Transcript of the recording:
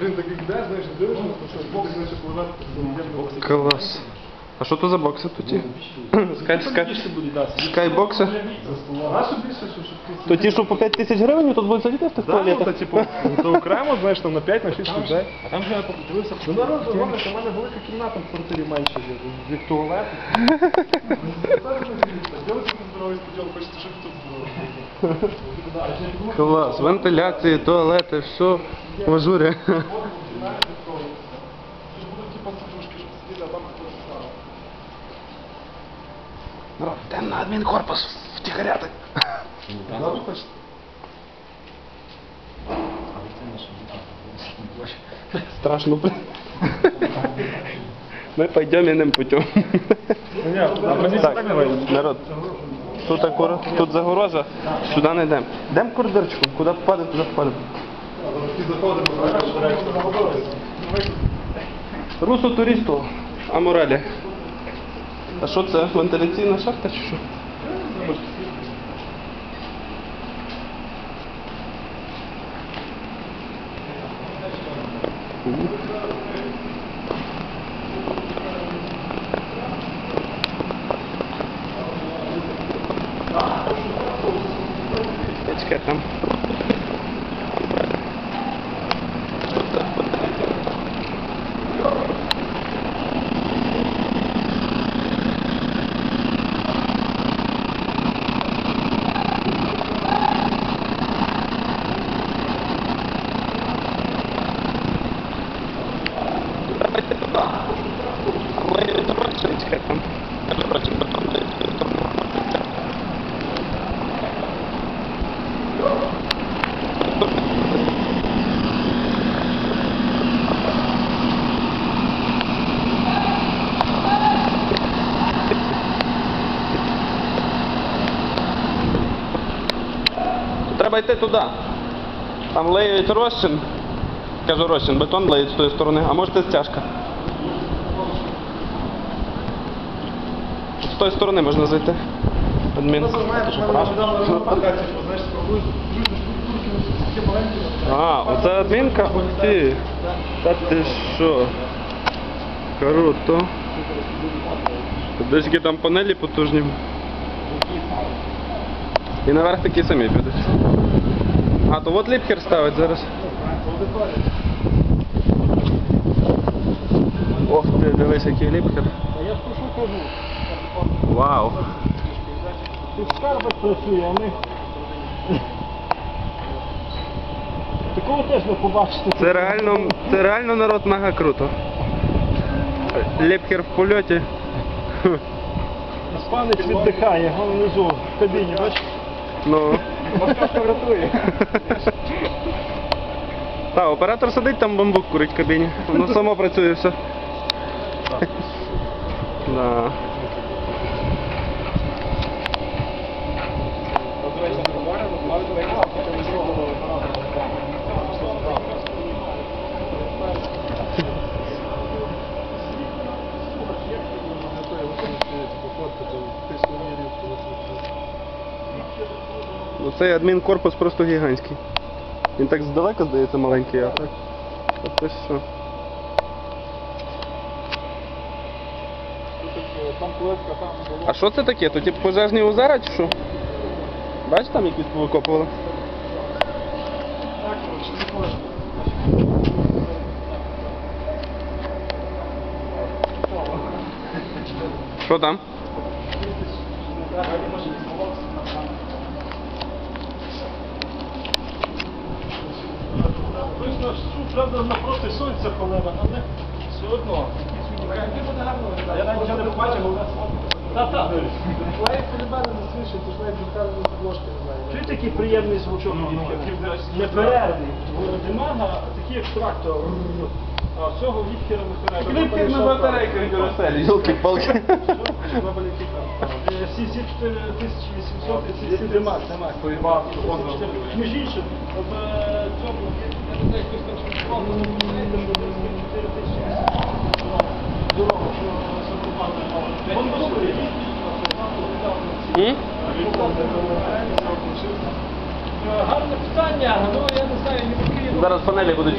Блін, так як де, знаєш, дивишся, то що бокс наче пливати, то Клас. А що то за бокси тут? скай, скайбокси? То ті, що по 5 тисяч гривень, тут будуть сидіти в тих ну, туалетах? та, типу, то окремо, знаєш, там на 5, на 6 людей. А там же я подивився, ну народ, що в мене велика кімната в квартирі менше від туалету. Ділиться тут здоровий споділ, хочете, щоб тут здоровий. Клас. Вентиляції, туалети, все в ажурі. Що ж будуть, типу, сидушки, щоб сидіти, а там хтось став. Народ, йдемо на адмінкорпус втіхаря так. Завжди хочете? Страшно, блин. Мы пойдем иным путем. Ну ні, а мені Так, так не вийде. народ. Тут, акура... тут загороза, сюди не йдемо. Йдемо коридорчиком, куди впадемо, туди впадемо. Русу туристу, амуралі. А що це? Вентиляційна шахта чи що? Чекай там. Давайте туди. Але давайте чекай там. Короче, потім Треба йти туди. Там леють розчин. Кажу розчин, бетон леють з тої сторони, а може це стяжка. З тої сторони можна зайти. Адмін. А, оце адмінка? Ух ти. Та ти що? Круто. Десь які там панелі потужні. І наверх такі самі підуть. А, то от ліпкер ставить зараз. Ох ти, дивись, який ліпкер. Я ж про кажу? Вау. Тут скарбик працює, а ми... Такого теж не побачите. Це реально, це реально народ мега круто. Ліпкер в польоті. Іспанець віддихає, вон внизу, в кабіні, бачиш? Ну. Машка рятує. Та, оператор сидить там бамбук курить в кабіні. Воно само працює все. Да. Ну цей адмінкорпус просто гігантський. Він так здалека здається маленький, а так. А це що? А що це таке? То типу пожежні озера чи що? Бачиш там якісь повикопували? Що там? Точно, що, правда, напроти сонця полива, але все одно. Я навіть не побачив, бо у нас Та, та. Лайк полюбали не слышить, тож навіть гітари ложки не знаю. Чуєте, який приємний звучок Неперервний. Демага, такий як трактор. А цього Вітхера не перервний. Йолки-палки. Всі ці 4800 і ці всі демак, демак. Між іншим, в е, цьому, я не знаю, хтось там шукував, ну, 4 тисячі дорогу, що закупали. Вон добре, М? Гарне питання, ну я не знаю, ні в Зараз панелі будуть